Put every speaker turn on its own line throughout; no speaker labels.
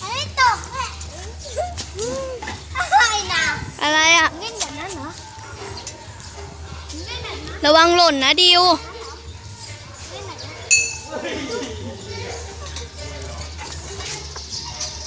ไอ้ตกแหละอะไรนะ
อะไรอะ
เล่นอย่านั้นเหรอเล่นแบบนั้น
ระวังหล่นนะดิว
เล่นแบบนั้น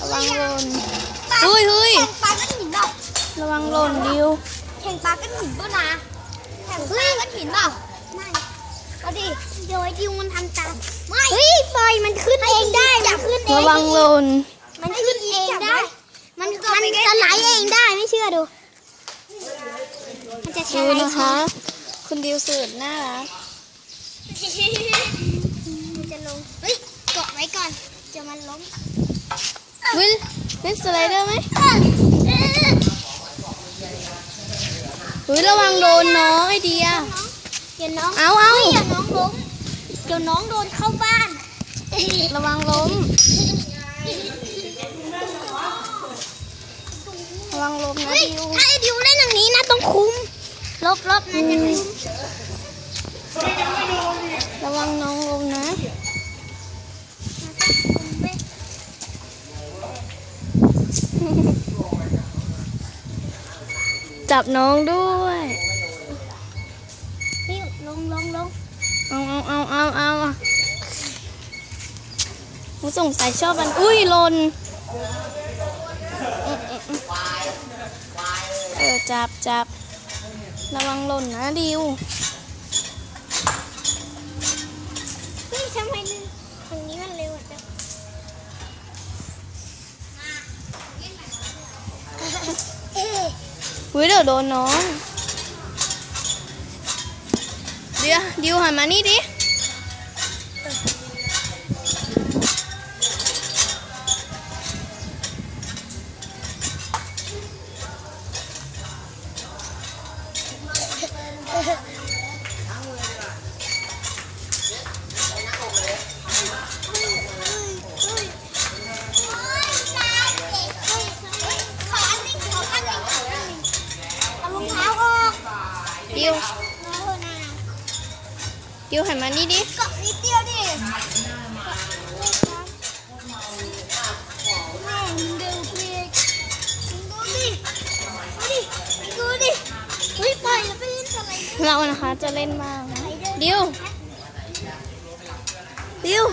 ระวังหล่น
ปลา
เฮ้ยเฮ้ย
แข่งปลาก้อนหินเปล่า
ระวังหล่นดิว
แข่งปลาก้อนหินป่ะนะแข่งปลาก้อนหินเปล่า เอาดิเดี๋ยวไอ้ดิวมันทำตามไม่เฮ้ยปล่อยมันขึ้นเองได้มันขึ้นเอง
ระวังหล่น
มันขึ้นเองได้ มันมันสไลด์เองได้ไม่เชื่อดู มันจะส
ดู
ไลด์
นะคะ คุณดิวสุดน่ารัก
มันจะลงเฮ้ยเกาะไว้ก่อนเดี๋ยวมันล้ม
วิลเล่นสไลเดอร์ไหมเฮ้ยระวังโดนน้องไอเดีย
เดี๋ยวน้อง
เอาเอา
ฮ้ยเดี๋ยวน้องล้มเดี๋ยวน้องโดนเข้าบ้าน
ระวังล้ม ระวังล้มนะ
เฮ้ย
ดิว
ถ้าไอ้ดิวเล่นอย่างนี้นะต้องคุมลบลบนะจะคุม
ระวังน้องล้มนะ จับน้องด้วย
นี่ลงลงลง
เอาเอาเอาเอาเอาหนูสงสัยชอบมัน อุ้ยหลนอืมอืมอืมเออจับจับระวังหล่นนะดิว
เฮ้ยทำไมลืมทางนี้มันเร็วจังเอ๊ะ
อุ้ยเดี๋ยวโดนน้อง เดี๋ยวดิวหันมานี่ดิ
ขออันนี้ขออันนี้เอารองเท้าออก
ดิว
นะเถอะนะ
ดิวหันมานี่ดิ
เกาะนิดเดียวดิแม่มึงเดินเพลงมึงดูดิดูดิดูดิเฮ้ยปล่อยแล้วไปเล่นสไล เรา
นะคะจะเล่นมา
กดิ
วดิว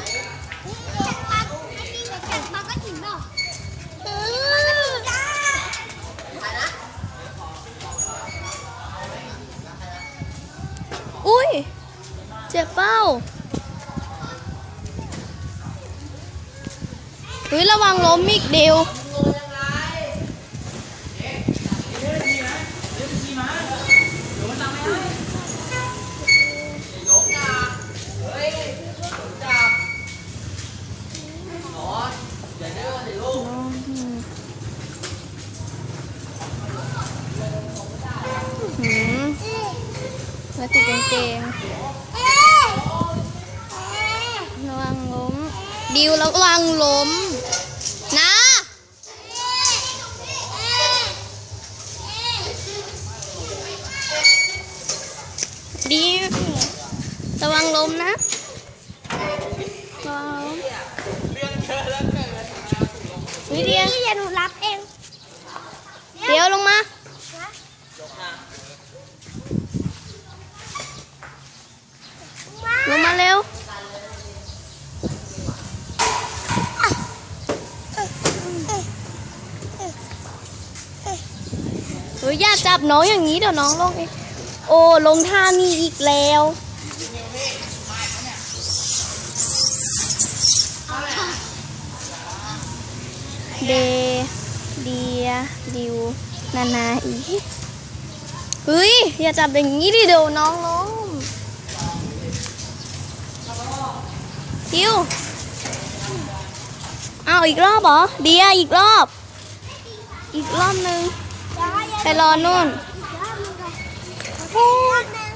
อุ้
ย เจ็บเป้าอุ้ยระวังล้มอีกเดียว หืม แล้วติดกางเกงระวังล้ม ดิวระวังล้ม นะดิวระวังล้มนะระวังล้มวิเดีย
นี่เดี๋ยวหนูรับเอง
เดี๋ยวลงมา ลงมาเร็ว เฮ้ยอย่าจับ น้องอย่างนี้เดี๋ยวน้องลงเองโอ้ลงท่านี้อีกแล้วเดเดียดิวนานาอีเฮ้ยอย่าจับอย่างนี้ดิเดี๋ยวน้องล้มดิวเอาอีกรอบเหรอเดียอีกรอบ อีกรอบหนึ่ง ไปรอนู่น
โอ้ยนะ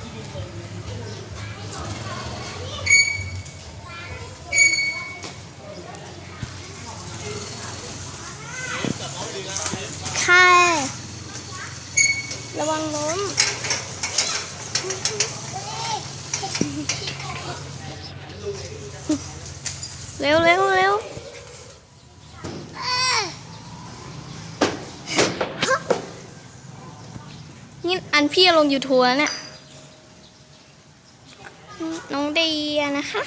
ค่ะระวังล้มเร็วเร็วเร็ว นี่อันพี่ลงยูทูบแล้วเนี่ย น้องเดียนะคะ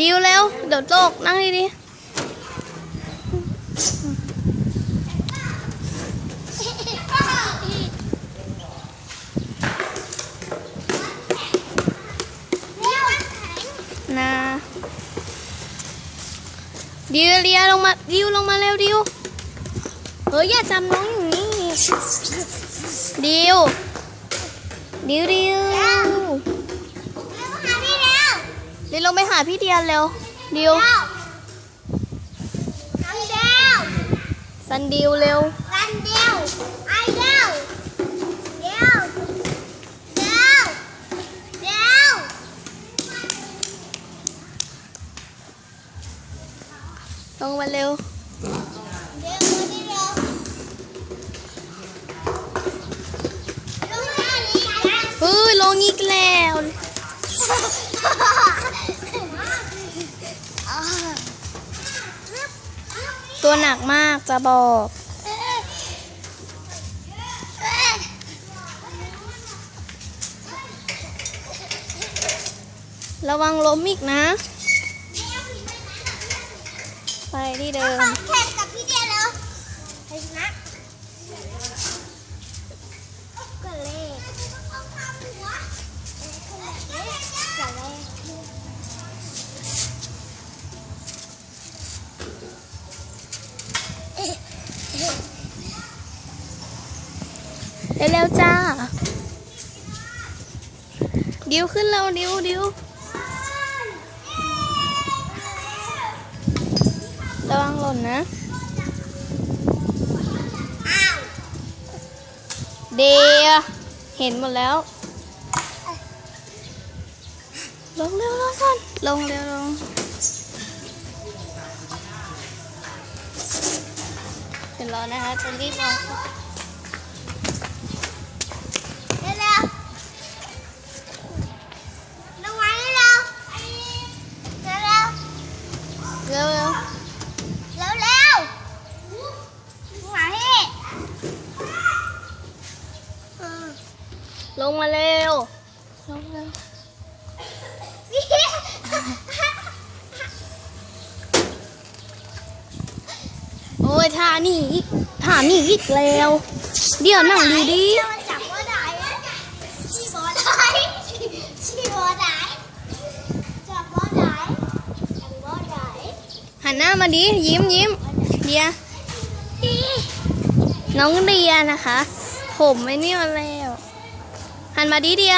ดิวเร็ว เดี๋ยวโลกนั่งดีๆนะดิวเรียลงมาดิวลงมาเร็วดิวเฮ้ยอย่าจำน้องอย่างนี้ดิว ดิวดิวดิวลงไปหาพี่เดียนเร็วดิวสันดิวเร็ว ตัวหนักมากจะบอก ระวังล้มอีกนะ ไปที่เดิม
แข่งกับพี่เดียแล้วให้ชนะก็เลยก็เลย
เร็วๆจ้า ดิวขึ้นเร็วดิวดิวระวังหล่นนะ เดียเห็นหมดแล้ว ลงเร็วลงก่อน ลงเร็วลงเดี๋ยวรอนะคะจะรีบลง
เร็วเร็วลงมาเร็วเร็วเร็ว
เร็ว เร็ว
เร็วเร็วมาพี่เออ
ลงมาเร็วลงเร็ว
พี่
โอ้ยท่านี่อีกท่านี่อีกแล้ว เดี๋ยวนั่งดีดี
จับว่าได้ชีบอได้ชีบอได้จับว่าได้จับว่าได้
ๆ หันหน้ามาดิยิ้มยิ้มเดียน้องเดียนะคะ ผมไม่นี่มาแล้วหันมาดิเดีย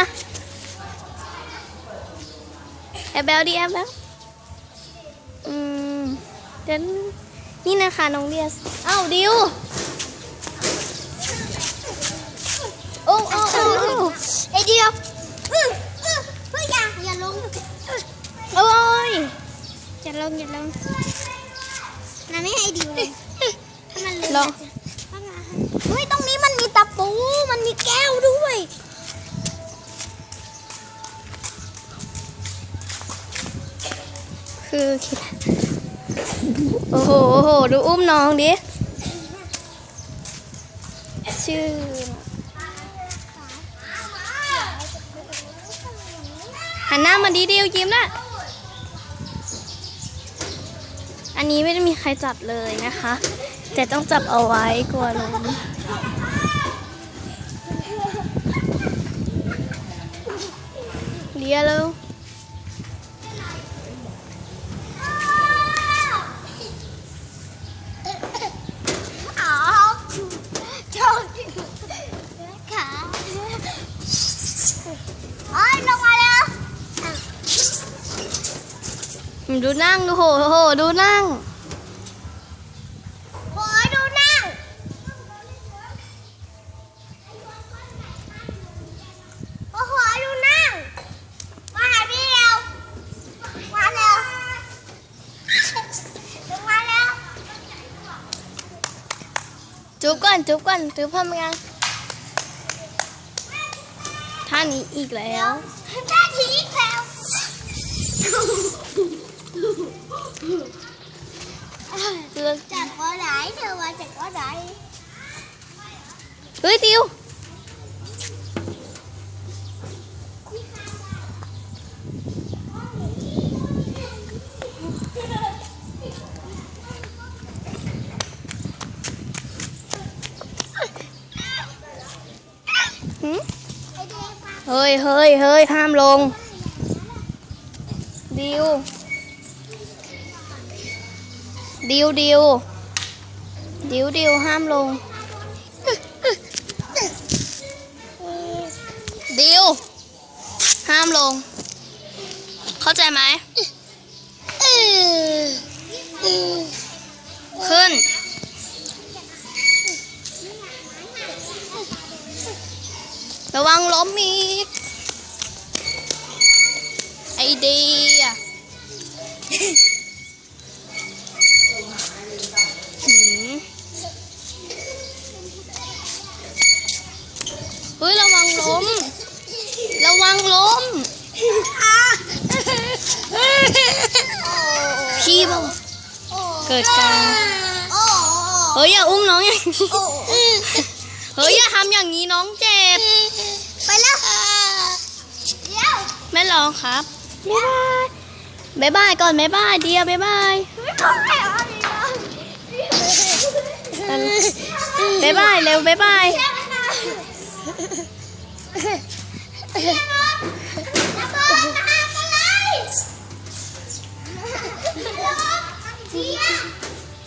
แอบแบลดิแอบแบลอืมเดี๋ยวนี่นะคะน้องเดียเอ้าดิวโอ้โอ้โอ้
ไอเดียวเฮ้ยอย่าอย่าลง
โอ้ย
อย่าลงอย่าลงน้า ไม่ให้ดิวเลยถ้ามันเลย
ลอง
เฮ้ยตรงนี้มันมีตะปู มันมีแก้วด้วย
คือคิดโอ้โหโอ้โหดูอุ้มน้องดิ ชื่อหันหน้ามาดีเดียวยิ้มละ อันนี้ไม่ได้มีใครจับเลยนะคะ แต่ต้องจับเอาไว้กลัวล้มเดียวเร็ว
อ๋อโชคดีขาโอ้ยลงมาแล้ว
ดูนั่งดูโหโหดูนั่ง
ขอดูนั่งขอดูนั่ง มาหาพี่เร็ว มาเร็วลงมาเร็ว
จุ๊บก่อนจุ๊บก่อนจุ๊บพร้อมกันท่านี้อีกแล้ว
ได้ทีแล้วจากก็ไหนเธอมาจากก็ไหน
เฮ้ยดิว หืม
ไอเด็กมา
เฮ้ยเฮ้ยเฮ้ยห้ามลง ดิวดิวดิวดิวห้ามลง ดิว ห้ามลง เข้าใจไหม ขึ้น ระวังล้มอีก ไอเดียหืมเฮ้ย ระวัง ล้ม ระวังล้มพี่บอกเกิดการ
โอ้
เฮ้ยอย่าอุ้มน้องอย่างนี้
โอ้
เฮ้ยอย่าทำอย่างนี้น้องเจ็บ
ไปแล้วเดี๋ยว
แม่ร้องครับบ๊ายบายบ๊ายบายก่อนบ๊ายบายเดียบ๊ายบาย
ไม่ต้องแอบอะไรนะ
บ๊ายบายเร็วบ๊ายบาย
แช่มันนะระ เบิดมาหากันเลยเดียว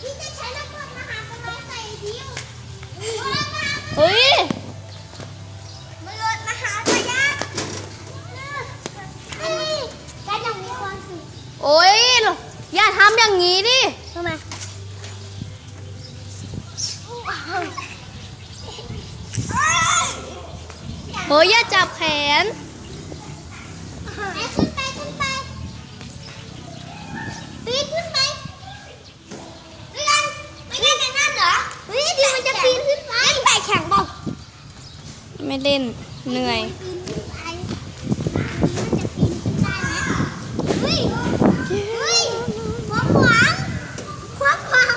พี่จะใช้ระเบิดมาหากันเลยใส่เดียว
เฮ้ย
มันหลุดมาหาพยาอันนี้กันยังมีความสุข
โอ้ยอย่าทำอย่างนี้ดิ
ทำไม
เฮ้ยอย่าจับแขน
ขึ้นไปขึ้นไปปีนขึ้นไปเรียนไม่เล่นในนั่นเหรอเฮ้ยดีมันจะปีนขึ้นไปไปแข่งบอก
ไม่เล่นเหนื่อย
ปีนขึ้นไปมันจะปีนขึ้นได้ไหมเฮ้ยเฮ้ยความหวังความหวัง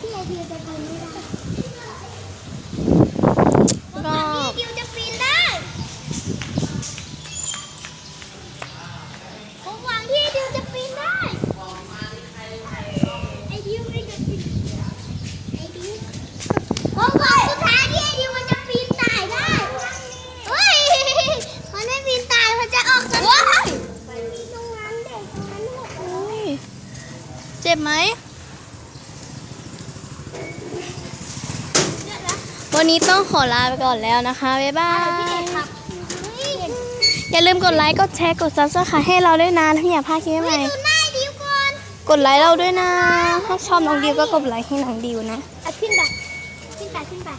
พี่ไอเดียจะปีนไม่ได้
ก็
พี่ดิวจะปีนได้ผมหวังที่ดิวจะปีนได้ ไอ้ดิวไม่จะปีนไอ้ดิวผมหวังสุดท้ายที่ไอ้ดิวมันจะปีนตายได้ เฮ้ย มันไม่ปีนตาย มันจะออกกันว้ายมันมีตรงนั้นเด็กตรงนั้นหก
โอ้ยเจ็บไหม
เนี่ยนะ
วันนี้ต้องขอลาไปก่อนแล้วนะคะ บ๊ายบาย
พี่เด็กครับเฮ้ย
อย่าลืมกดไลค์ กดแชร์ กดซับสไครต์ให้เราด้วยนะถ้าอยากพลาดคลิปใหม่
ดูหน้าไอ้ดิวก่อน
กดไลค์เราด้วยนะ ถ้าชอบน้องดิวก็กดไลค์ให้น้องดิวนะ
อะขึ้นไปขึ้นไปขึ้นไป